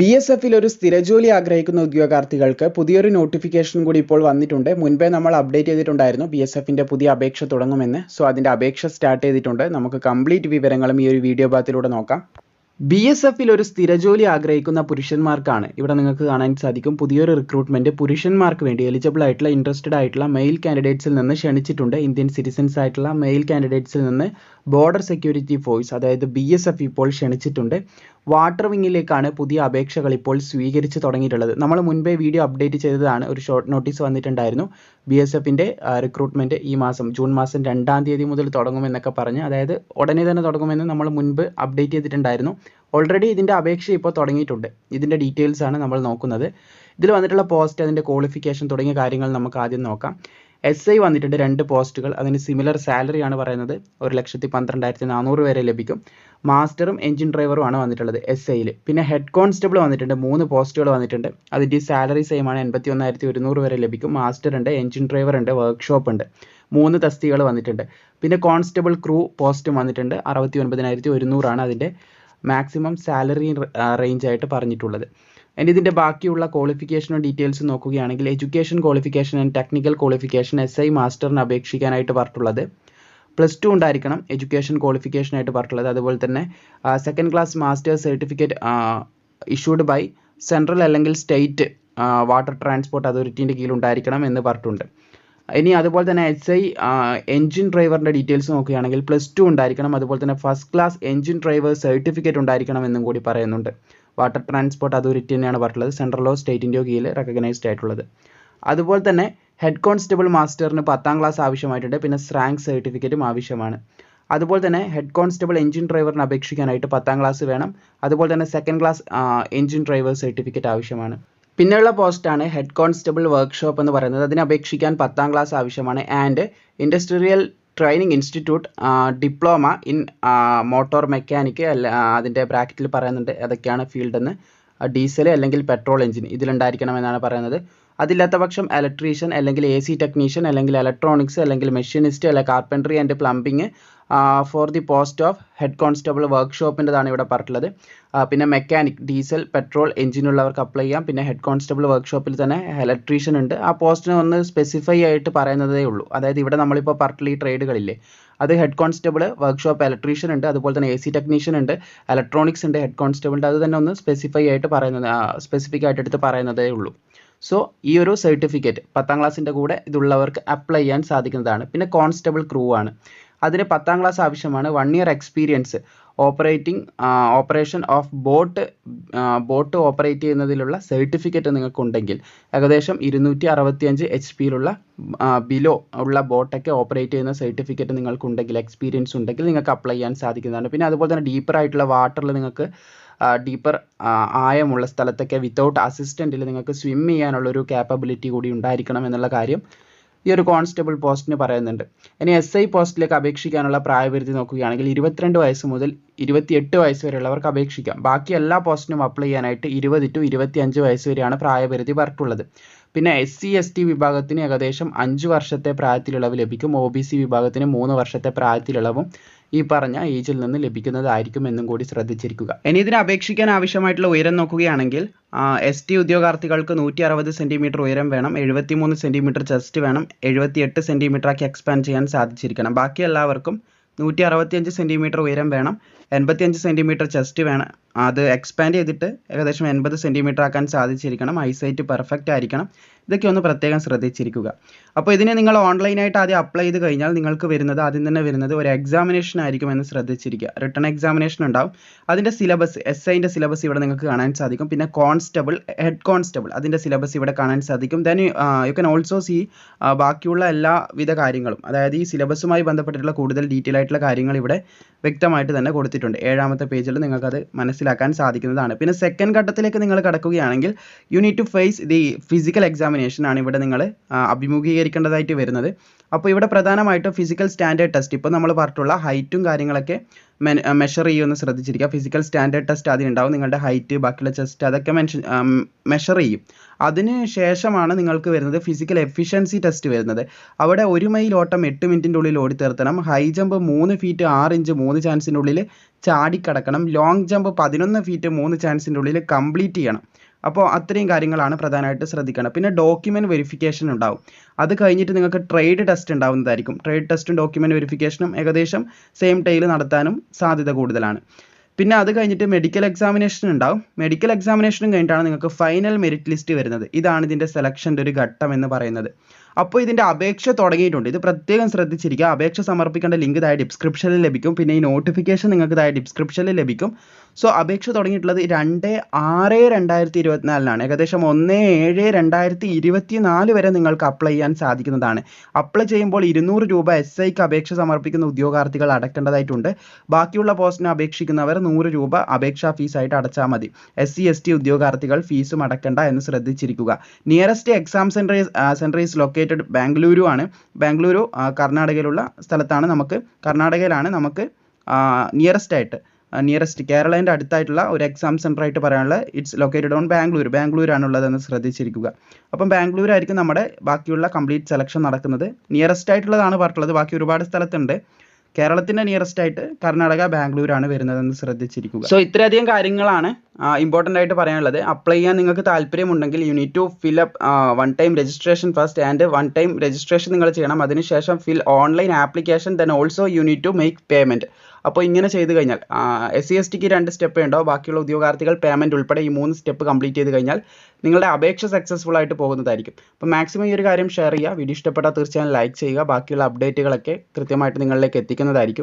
B S എഫിൽ ഒരു സ്ഥിരജോലി ആഗ്രഹിക്കുന്ന ഉദ്യോഗാർത്ഥികൾക്ക് പുതിയൊരു നോട്ടിഫിക്കേഷൻ കൂടി ഇപ്പോൾ വന്നിട്ടുണ്ട്. മുൻപേ നമ്മൾ അപ്ഡേറ്റ് ചെയ്തിട്ടുണ്ടായിരുന്നു ബി എസ് എഫിന്റെ പുതിയ അപേക്ഷ തുടങ്ങുമെന്ന്. സോ അതിന്റെ അപേക്ഷ സ്റ്റാർട്ട് ചെയ്തിട്ടുണ്ട്. നമുക്ക് കംപ്ലീറ്റ് വിവരങ്ങളും ഈ ഒരു വീഡിയോ ഭാഗത്തിലൂടെ നോക്കാം. ബി എസ് എഫിൽ ഒരു സ്ഥിരജോലി ആഗ്രഹിക്കുന്ന പുരുഷന്മാർക്കാണ് ഇവിടെ നിങ്ങൾക്ക് കാണാൻ സാധിക്കും. പുതിയൊരു റിക്രൂട്ട്മെന്റ് പുരുഷന്മാർക്ക് വേണ്ടി എലിജിബിൾ ആയിട്ടുള്ള ഇൻട്രസ്റ്റഡ് ആയിട്ടുള്ള മെയിൽ കാൻഡിഡേറ്റ്സിൽ നിന്ന് ക്ഷണിച്ചിട്ടുണ്ട്. ഇന്ത്യൻ സിറ്റിസൻസ് ആയിട്ടുള്ള മെയിൽ കാൻഡിഡേറ്റ്സിൽ നിന്ന് ബോർഡർ സെക്യൂരിറ്റി ഫോഴ്സ് അതായത് ബി എസ് എഫ് ഇപ്പോൾ ക്ഷണിച്ചിട്ടുണ്ട്. വാട്ടർ വിങ്ങിലേക്കാണ് പുതിയ അപേക്ഷകൾ ഇപ്പോൾ സ്വീകരിച്ച് തുടങ്ങിയിട്ടുള്ളത്. നമ്മൾ മുൻപേ വീഡിയോ അപ്ഡേറ്റ് ചെയ്തതാണ്. ഒരു ഷോർട്ട് നോട്ടീസ് വന്നിട്ടുണ്ടായിരുന്നു. ബി എസ് എഫിന്റെ റിക്രൂട്ട്മെന്റ് ഈ മാസം ജൂൺ മാസം രണ്ടാം തീയതി മുതൽ തുടങ്ങുമെന്നൊക്കെ പറഞ്ഞ് അതായത് ഉടനെ തന്നെ തുടങ്ങുമെന്ന് നമ്മൾ മുൻപ് അപ്ഡേറ്റ് ചെയ്തിട്ടുണ്ടായിരുന്നു. ഓൾറെഡി ഇതിന്റെ അപേക്ഷ ഇപ്പോൾ തുടങ്ങിയിട്ടുണ്ട്. ഇതിന്റെ ഡീറ്റെയിൽസ് ആണ് നമ്മൾ നോക്കുന്നത്. ഇതിൽ വന്നിട്ടുള്ള പോസ്റ്റ് അതിന്റെ ക്വാളിഫിക്കേഷൻ തുടങ്ങിയ കാര്യങ്ങൾ നമുക്ക് ആദ്യം നോക്കാം. എസ് ഐ വന്നിട്ടുണ്ട് രണ്ട് പോസ്റ്റുകൾ. അതിന് സിമിലർ സാലറി ആണ് പറയുന്നത്. ഒരു ലക്ഷത്തി പന്ത്രണ്ടായിരത്തി നാനൂറ് വരെ ലഭിക്കും. മാസ്റ്ററും എഞ്ചിൻ ഡ്രൈവറും ആണ് വന്നിട്ടുള്ളത് എസ് ഐയിൽ പിന്നെ ഹെഡ് കോൺസ്റ്റബിൾ വന്നിട്ടുണ്ട്. മൂന്ന് പോസ്റ്റുകൾ വന്നിട്ടുണ്ട്. അതിന്റെ സാലറി സെയിം ആണ്. എൺപത്തി ഒന്നായിരത്തി ഒരുന്നൂറ് വരെ ലഭിക്കും. മാസ്റ്റർ ഉണ്ട് എഞ്ചിൻ ഡ്രൈവർ ഉണ്ട് വർക്ക്ഷോപ്പ് ഉണ്ട്. മൂന്ന് തസ്തികകൾ വന്നിട്ടുണ്ട്. പിന്നെ കോൺസ്റ്റബിൾ ക്രൂ പോസ്റ്റും വന്നിട്ടുണ്ട്. അറുപത്തി ഒൻപതിനായിരത്തി ഒരുന്നൂറാണ് അതിന്റെ മാക്സിമം സാലറി റേഞ്ച് ആയിട്ട് പറഞ്ഞിട്ടുള്ളത്. ഇനി ഇതിന്റെ ബാക്കിയുള്ള ക്വാളിഫിക്കേഷനും ഡീറ്റെയിൽസ് നോക്കുകയാണെങ്കിൽ education qualification and technical qualification S I മാസ്റ്ററിന് അപേക്ഷിക്കാനായിട്ട് പറഞ്ഞിട്ടുള്ളത്. പ്ലസ് ടു ഉണ്ടായിരിക്കണം എഡ്യൂക്കേഷൻ ക്വാളിഫിക്കേഷൻ ആയിട്ട് പറഞ്ഞിട്ടുള്ളത്. അതുപോലെ തന്നെ second class masters certificate issued by central അല്ലെങ്കിൽ സ്റ്റേറ്റ് വാട്ടർ ട്രാൻസ്പോർട്ട് അതോറിറ്റീന്റെ കീഴിൽ ഉണ്ടായിരിക്കണം എന്ന് പറഞ്ഞിട്ടുണ്ട്. ഇനി അതുപോലെ തന്നെ എസ് ഐ എൻജിൻ ഡ്രൈവറിന്റെ ഡീറ്റെയിൽസ് നോക്കുകയാണെങ്കിൽ പ്ലസ് ടു ഉണ്ടായിരിക്കണം. അതുപോലെ തന്നെ first class engine driver certificate ഉണ്ടായിരിക്കണം എന്നും കൂടി പറയുന്നുണ്ട്. വാട്ടർ ട്രാൻസ്പോർട്ട് അതോറിറ്റി തന്നെയാണ് പറഞ്ഞിട്ടുള്ളത്. സെൻട്രലോ സ്റ്റേറ്റിന്റെയോ കീഴിൽ റെക്കഗ്നൈസ്ഡ് ആയിട്ടുള്ളത്. അതുപോലെ തന്നെ ഹെഡ് കോൺസ്റ്റബിൾ മാസ്റ്ററിന് പത്താം ക്ലാസ് ആവശ്യമായിട്ടുണ്ട്. പിന്നെ സ്രാങ്ക് സർട്ടിഫിക്കറ്റും ആവശ്യമാണ്. അതുപോലെ തന്നെ ഹെഡ് കോൺസ്റ്റബിൾ എഞ്ചിൻ ഡ്രൈവറിന് അപേക്ഷിക്കാനായിട്ട് പത്താം ക്ലാസ് വേണം. അതുപോലെ തന്നെ second class engine driver certificate ആവശ്യമാണ്. പിന്നെയുള്ള പോസ്റ്റാണ് ഹെഡ് കോൺസ്റ്റബിൾ വർക്ക്ഷോപ്പ് എന്ന് പറയുന്നത്. അതിന് അപേക്ഷിക്കാൻ പത്താം ക്ലാസ് ആവശ്യമാണ്. And industrial training institute diploma in motor mechanic അല്ല അതിന്റെ ബ്രാക്കറ്റിൽ പറയുന്നുണ്ട് അതൊക്കെയാണ് ഫീൽഡ് എന്ന്. ഡീസൽ അല്ലെങ്കിൽ പെട്രോൾ എഞ്ചിൻ ഇതിലുണ്ടായിരിക്കണം എന്നാണ് പറയുന്നത്. അതില്ലാത്ത പക്ഷം ഇലക്ട്രീഷ്യൻ അല്ലെങ്കിൽ എ സി ടെക്നീഷ്യൻ അല്ലെങ്കിൽ ഇലക്ട്രോണിക്സ് അല്ലെങ്കിൽ മെഷീനിസ്റ്റ് അല്ലെങ്കിൽ carpentry and plumbing for the post of head constable വർക്ക്ഷോപ്പിന്റെതാണ് ഇവിടെ പറഞ്ഞിട്ടുള്ളത്. പിന്നെ മെക്കാനിക് ഡീസൽ പെട്രോൾ എഞ്ചിനുള്ളവർക്ക് അപ്ലൈ ചെയ്യാം. പിന്നെ ഹെഡ് കോൺസ്റ്റബിൾ വർക്ക്ഷോപ്പിൽ തന്നെ ഇലക്ട്രീഷ്യൻ ഉണ്ട്. ആ പോസ്റ്റിനെ ഒന്ന് സ്പെസിഫൈ ആയിട്ട് പറയുന്നതേ ഉള്ളൂ. അതായത് ഇവിടെ നമ്മളിപ്പോൾ പറഞ്ഞിട്ടുള്ള ഈ ട്രേഡുകളില്ലേ അത് ഹെഡ് കോൺസ്റ്റബിൾ വർക്ക്ഷോപ്പ് ഇലക്ട്രീഷ്യൻ ഉണ്ട്. അതുപോലെ തന്നെ എ സി ടെക്നീഷ്യൻ ഉണ്ട്. ഇലക്ട്രോണിക്സ് ഉണ്ട് ഹെഡ് കോൺസ്റ്റബിളിന്റെ അത് തന്നെ ഒന്ന് സ്പെസിഫൈ ആയിട്ട് പറയുന്നത് സ്പെസിഫിക് ആയിട്ട് എടുത്ത് പറയുന്നതേ ഉള്ളൂ. സോ ഈ ഒരു സർട്ടിഫിക്കറ്റ് പത്താം ക്ലാസ്സിന്റെ കൂടെ ഇതുള്ളവർക്ക് അപ്ലൈ ചെയ്യാൻ സാധിക്കുന്നതാണ്. പിന്നെ കോൺസ്റ്റബിൾ ക്രൂ ആണ്. അതിന് പത്താം ക്ലാസ് ആവശ്യമാണ്. One year experience operating operation of boat boat operate ചെയ്യുന്നതിലുള്ള certificate നിങ്ങൾക്കുണ്ടെങ്കിൽ ഏകദേശം ഇരുന്നൂറ്റി അറുപത്തിയഞ്ച് എച്ച് പിയിലുള്ള ബിലോ ഉള്ള ബോട്ടൊക്കെ ഓപ്പറേറ്റ് ചെയ്യുന്ന സർട്ടിഫിക്കറ്റ് നിങ്ങൾക്കുണ്ടെങ്കിൽ എക്സ്പീരിയൻസ് ഉണ്ടെങ്കിൽ നിങ്ങൾക്ക് അപ്ലൈ ചെയ്യാൻ സാധിക്കുന്നതാണ്. പിന്നെ അതുപോലെ തന്നെ ഡീപ്പർ ആയിട്ടുള്ള വാട്ടറിൽ നിങ്ങൾക്ക് ഡീപ്പർ ആയമുള്ള സ്ഥലത്തൊക്കെ വിത്തൗട്ട് അസിസ്റ്റന്റിൽ നിങ്ങൾക്ക് സ്വിം ചെയ്യാനുള്ളൊരു ക്യാപ്പബിലിറ്റി കൂടി ഉണ്ടായിരിക്കണം എന്നുള്ള കാര്യം ഈ ഒരു കോൺസ്റ്റബിൾ പോസ്റ്റിന് പറയുന്നുണ്ട്. ഇനി എസ് ഐ പോസ്റ്റിലേക്ക് അപേക്ഷിക്കാനുള്ള പ്രായപരിധി നോക്കുകയാണെങ്കിൽ ഇരുപത്തിരണ്ട് വയസ്സ് മുതൽ ഇരുപത്തിയെട്ട് വയസ്സ് വരെയുള്ളവർക്ക് അപേക്ഷിക്കാം. ബാക്കി എല്ലാ പോസ്റ്റിനും അപ്ലൈ ചെയ്യാനായിട്ട് ഇരുപത് ടു ഇരുപത്തിയഞ്ച് വയസ്സ് വരെയാണ് പ്രായപരിധി പറഞ്ഞിട്ടുള്ളത്. പിന്നെ എസ് സി എസ് ടി വിഭാഗത്തിന് ഏകദേശം അഞ്ച് വർഷത്തെ പ്രായത്തിലിളവ് ലഭിക്കും. ഒ ബി സി വിഭാഗത്തിന് മൂന്ന് വർഷത്തെ പ്രായത്തിലിളവും ഈ പറഞ്ഞ ഏജിൽ നിന്ന് ലഭിക്കുന്നതായിരിക്കും എന്നും കൂടി ശ്രദ്ധിച്ചിരിക്കുക. ഇനി ഇതിന് അപേക്ഷിക്കാൻ ആവശ്യമായിട്ടുള്ള ഉയരം നോക്കുകയാണെങ്കിൽ എസ് ടി ഉദ്യോഗാർത്ഥികൾക്ക് നൂറ്റി അറുപത് സെന്റിമീറ്റർ ഉയരം വേണം എഴുപത്തി മൂന്ന് സെന്റിമീറ്റർ ചെസ്റ്റ് വേണം എഴുപത്തി എട്ട് സെന്റിമീറ്റർ ആക്കി എക്സ്പാൻഡ് ചെയ്യാൻ സാധിച്ചിരിക്കണം. ബാക്കി എല്ലാവർക്കും നൂറ്റി അറുപത്തിയഞ്ച് സെന്റിമീറ്റർ ഉയരം വേണം എൺപത്തിയഞ്ച് സെന്റിമീറ്റർ ചെസ്റ്റ് വേണം അത് എക്സ്പാൻഡ് ചെയ്തിട്ട് ഏകദേശം എൺപത് സെന്റിമീറ്റർ ആക്കാൻ സാധിച്ചിരിക്കണം. ഐസൈറ്റ് പെർഫെക്റ്റ് ആയിരിക്കണം. ഇതൊക്കെ ഒന്ന് പ്രത്യേകം ശ്രദ്ധിച്ചിരിക്കുക. അപ്പോൾ ഇതിനെ നിങ്ങൾ ഓൺലൈനായിട്ട് ആദ്യം അപ്ലൈ ചെയ്ത് കഴിഞ്ഞാൽ നിങ്ങൾക്ക് വരുന്നത് ആദ്യം തന്നെ വരുന്നത് ഒരു എക്സാമിനേഷൻ ആയിരിക്കും എന്ന് ശ്രദ്ധിച്ചിരിക്കുക. റിട്ടേൺ എക്സാമിനേഷൻ ഉണ്ടാവും. അതിന്റെ സിലബസ് എസ് ഐന്റെ സിലബസ് ഇവിടെ നിങ്ങൾക്ക് കാണാൻ സാധിക്കും. പിന്നെ കോൺസ്റ്റബിൾ ഹെഡ് കോൺസ്റ്റബിൾ അതിന്റെ സിലബസ് ഇവിടെ കാണാൻ സാധിക്കും. Then you can also see ബാക്കിയുള്ള എല്ലാ വിധ കാര്യങ്ങളും. അതായത് ഈ സിലബസുമായി ബന്ധപ്പെട്ടിട്ടുള്ള കൂടുതൽ ഡീറ്റെയിൽ ആയിട്ടുള്ള കാര്യങ്ങൾ ഇവിടെ വ്യക്തമായിട്ട് തന്നെ കൊടുത്തിട്ടുണ്ട്. ഏഴാമത്തെ പേജിൽ നിങ്ങൾക്കത് മനസ്സിലാക്കാൻ സാധിക്കുന്നതാണ്. പിന്നെ സെക്കൻഡ് ഘട്ടത്തിലേക്ക് നിങ്ങൾ കടക്കുകയാണെങ്കിൽ you need to face the physical examination ആണ് ഇവിടെ നിങ്ങൾ അഭിമുഖീകരിക്കേണ്ടതായിട്ട് വരുന്നത്. അപ്പോൾ ഇവിടെ പ്രധാനമായിട്ടും ഫിസിക്കൽ സ്റ്റാൻഡേർഡ് ടെസ്റ്റ് ഇപ്പോൾ നമ്മൾ പറഞ്ഞിട്ടുള്ള ഹൈറ്റും കാര്യങ്ങളൊക്കെ മെഷർ ചെയ്യുമെന്ന് ശ്രദ്ധിച്ചിരിക്കുക. ഫിസിക്കൽ സ്റ്റാൻഡേർഡ് ടെസ്റ്റ് അതിനുണ്ടാവും നിങ്ങളുടെ ഹൈറ്റ് ബാക്കിയുള്ള ചെസ്റ്റ് അതൊക്കെ മെൻഷൻ മെഷർ ചെയ്യും. അതിന് ശേഷമാണ് നിങ്ങൾക്ക് വരുന്നത് ഫിസിക്കൽ എഫിഷ്യൻസി ടെസ്റ്റ് വരുന്നത്. അവിടെ ഒരു മൈൽ ഓട്ടം എട്ട് മിനിറ്റിന്റെ ഉള്ളിൽ ഓടി തീർത്തണം ഹൈ ജമ്പ് മൂന്ന് ഫീറ്റ് ആറ് ഇഞ്ച് മൂന്ന് ചാൻസിന്റെ ഉള്ളിൽ ചാടിക്കടക്കണം. ലോങ് ജമ്പ് പതിനൊന്ന് ഫീറ്റ് മൂന്ന് ചാൻസിന്റെ ഉള്ളിൽ കംപ്ലീറ്റ് ചെയ്യണം. അപ്പോൾ അത്രയും കാര്യങ്ങളാണ് പ്രധാനമായിട്ട് ശ്രദ്ധിക്കണം പിന്നെ ഡോക്യുമെന്റ് വെരിഫിക്കേഷൻ ഉണ്ടാവും. അത് കഴിഞ്ഞിട്ട് നിങ്ങൾക്ക് ട്രേഡ് ടെസ്റ്റ് ഉണ്ടാവുന്നതായിരിക്കും. ട്രേഡ് ടെസ്റ്റും ഡോക്യുമെന്റ് വെരിഫിക്കേഷനും ഏകദേശം സെയിം ടൈൽ നടത്താനും സാധ്യത കൂടുതലാണ്. പിന്നെ അത് കഴിഞ്ഞിട്ട് മെഡിക്കൽ എക്സാമിനേഷൻ ഉണ്ടാവും. മെഡിക്കൽ എക്സാമിനേഷനും കഴിഞ്ഞിട്ടാണ് നിങ്ങൾക്ക് ഫൈനൽ മെറിറ്റ് ലിസ്റ്റ് വരുന്നത്. ഇതാണ് ഇതിന്റെ സെലക്ഷന്റെ ഒരു ഘട്ടം എന്ന് പറയുന്നത്. അപ്പോൾ ഇതിന്റെ അപേക്ഷ തുടങ്ങിയിട്ടുണ്ട്. ഇത് പ്രത്യേകം ശ്രദ്ധിച്ചിരിക്കുക. അപേക്ഷ സമർപ്പിക്കേണ്ട ലിങ്ക് താഴെ ഡിസ്ക്രിപ്ഷനിൽ ലഭിക്കും. പിന്നെ ഈ നോട്ടിഫിക്കേഷൻ നിങ്ങൾക്ക് താഴെ ഡിസ്ക്രിപ്ഷനിൽ ലഭിക്കും. സോ അപേക്ഷ തുടങ്ങിയിട്ടുള്ളത് രണ്ട് ആറ് രണ്ടായിരത്തി ഇരുപത്തിനാലിനാണ് ഏകദേശം ഒന്ന് ഏഴ് രണ്ടായിരത്തി ഇരുപത്തി നാല് വരെ നിങ്ങൾക്ക് അപ്ലൈ ചെയ്യാൻ സാധിക്കുന്നതാണ്. അപ്ലൈ ചെയ്യുമ്പോൾ ഇരുന്നൂറ് രൂപ എസ് ഐക്ക് അപേക്ഷ സമർപ്പിക്കുന്ന ഉദ്യോഗാർത്ഥികൾ അടക്കേണ്ടതായിട്ടുണ്ട്. ബാക്കിയുള്ള പോസ്റ്റിന് അപേക്ഷിക്കുന്നവർ നൂറ് രൂപ അപേക്ഷാ ഫീസായിട്ട് അടച്ചാൽ മതി. എസ് സി എസ് ടി ഉദ്യോഗാർത്ഥികൾ ഫീസും അടക്കേണ്ട എന്ന് ശ്രദ്ധിച്ചിരിക്കുക. Nearest exam centre centre is located Bengaluru ആണ്. ബാംഗ്ലൂരു കർണാടകയിലുള്ള സ്ഥലത്താണ് നമുക്ക് കർണാടകയിലാണ് നമുക്ക് നിയറസ്റ്റ് ആയിട്ട് നിയറസ്റ്റ് കേരളേന്റെ അടുത്തായിട്ടുള്ള ഒരു എക്സാം സെന്റർ ആയിട്ട് പറയാനുള്ളത് ഇറ്റ്സ് ലൊക്കേറ്റഡ് ഓൺ ബാംഗ്ലൂർ ബാംഗ്ലൂരാണുള്ളതെന്ന് ശ്രദ്ധിച്ചിരിക്കുക. അപ്പം ബാംഗ്ലൂർ ആയിരിക്കും നമ്മുടെ ബാക്കിയുള്ള കംപ്ലീറ്റ് സെലക്ഷൻ നടക്കുന്നത്. നിയറസ്റ്റ് ആയിട്ടുള്ളതാണ് പറഞ്ഞിട്ടുള്ളത്. ബാക്കി ഒരുപാട് സ്ഥലത്തുണ്ട്. കേരളത്തിന്റെ നിയറസ്റ്റ് ആയിട്ട് കർണാടക ബാംഗ്ലൂരാണ് വരുന്നതെന്ന് ശ്രദ്ധിച്ചിരിക്കുക. സോ ഇത്രയധികം കാര്യങ്ങളാണ് ഇമ്പോർട്ടന്റ് ആയിട്ട് പറയാനുള്ളത്. അപ്ലൈ ചെയ്യാൻ നിങ്ങൾക്ക് താല്പര്യമുണ്ടെങ്കിൽ you need to fill up one time registration first and one time registration നിങ്ങൾ ചെയ്യണം. അതിനുശേഷം fill online application then also you need to make payment അപ്പോൾ ഇങ്ങനെ ചെയ്ത് കഴിഞ്ഞാൽ എസ് സി എസ് ടിക്ക് രണ്ട് സ്റ്റെപ്പേ ഉണ്ടാവും ബാക്കിയുള്ള ഉദ്യോഗാർത്ഥികൾ പേയ്മെന്റ് ഉൾപ്പെടെ ഈ മൂന്ന് സ്റ്റെപ്പ് കംപ്ലീറ്റ് ചെയ്ത് കഴിഞ്ഞാൽ നിങ്ങളുടെ അപേക്ഷ സക്സസ്ഫുൾ ആയിട്ട് പോകുന്നതായിരിക്കും. അപ്പോൾ മാക്സിമം ഈ ഒരു കാര്യം ഷെയർ ചെയ്യുക. വീഡിയോ ഇഷ്ടപ്പെട്ടാൽ തീർച്ചയായും ലൈക്ക് ചെയ്യുക. ബാക്കിയുള്ള അപ്ഡേറ്റുകളൊക്കെ കൃത്യമായിട്ട് നിങ്ങളിലേക്ക് എത്തിക്കുന്നതായിരിക്കും.